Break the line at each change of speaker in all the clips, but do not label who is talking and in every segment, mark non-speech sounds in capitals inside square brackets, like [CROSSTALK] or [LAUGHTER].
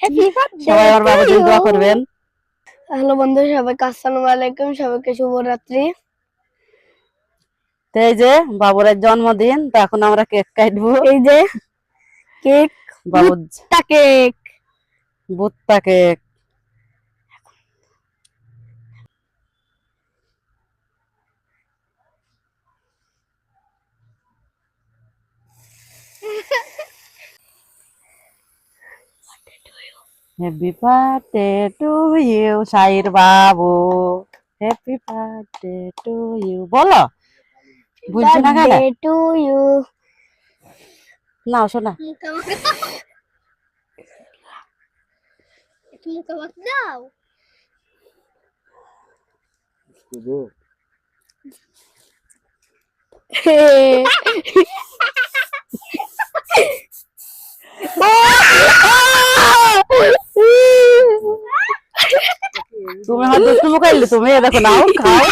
Happy birthday [LAUGHS]
সবাই আমার বাবার জন্য দোয়া করবেন।
হ্যালো বন্ধু সবাইকে আসসালামু আলাইকুম সবাইকে শুভরাত্রি।
তো এই যে বাবুরের জন্মদিন তো এখন আমরা কেক কাটবো।
এই যে কেক
বাবু
cake.
বুত্তা cake. Happy birthday to you Sair Babu happy birthday to you বলো বুঝছি না কেন
বার্থডে টু ইউ
নাও শোনা
দাও
তুমি হয়তো তুমি খাইলে তুমি দেখো নাও খাও।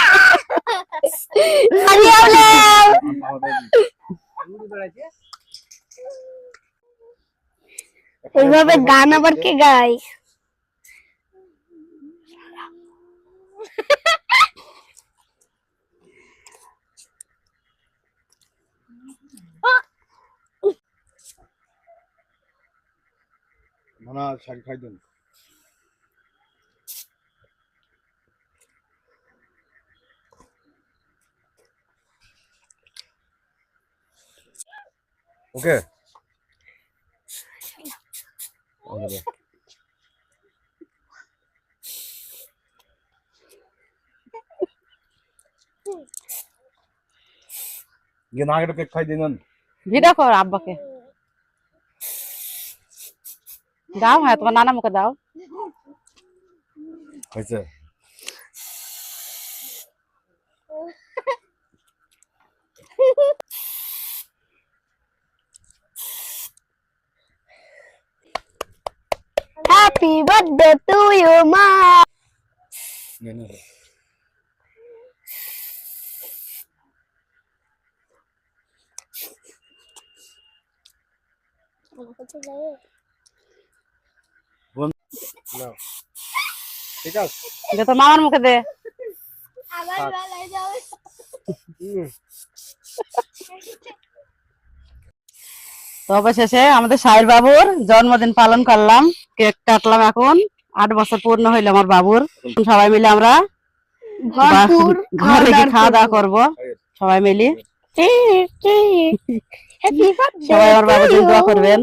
এইভাবে গান আবার কে গায়?
মানা শাড়ি খাই দেন। ওকে? গিয়ে না কেক খাই দিন
ভিডিও কর আব্বাকে। দাও হ্যাঁ তোমার নানা মুখে দাও।
হয়েছে।
হ্যাপি বার্থডে টু ইউ মা
নে নে নাও ঠিক আছে
দে তোর মামার মুখে দে তো অবশেষে আমাদের সাহের বাবুর জন্মদিন পালন করলাম। কেক কাটলাম এখন। আট বছর পূর্ণ হইল আমার বাবুর। সবাই মিলে আমরা ঘরে গিয়ে খাওয়া দাওয়া করব। সবাই মিলে। সবাই আমার বাবুর জন্য দোয়া করবেন।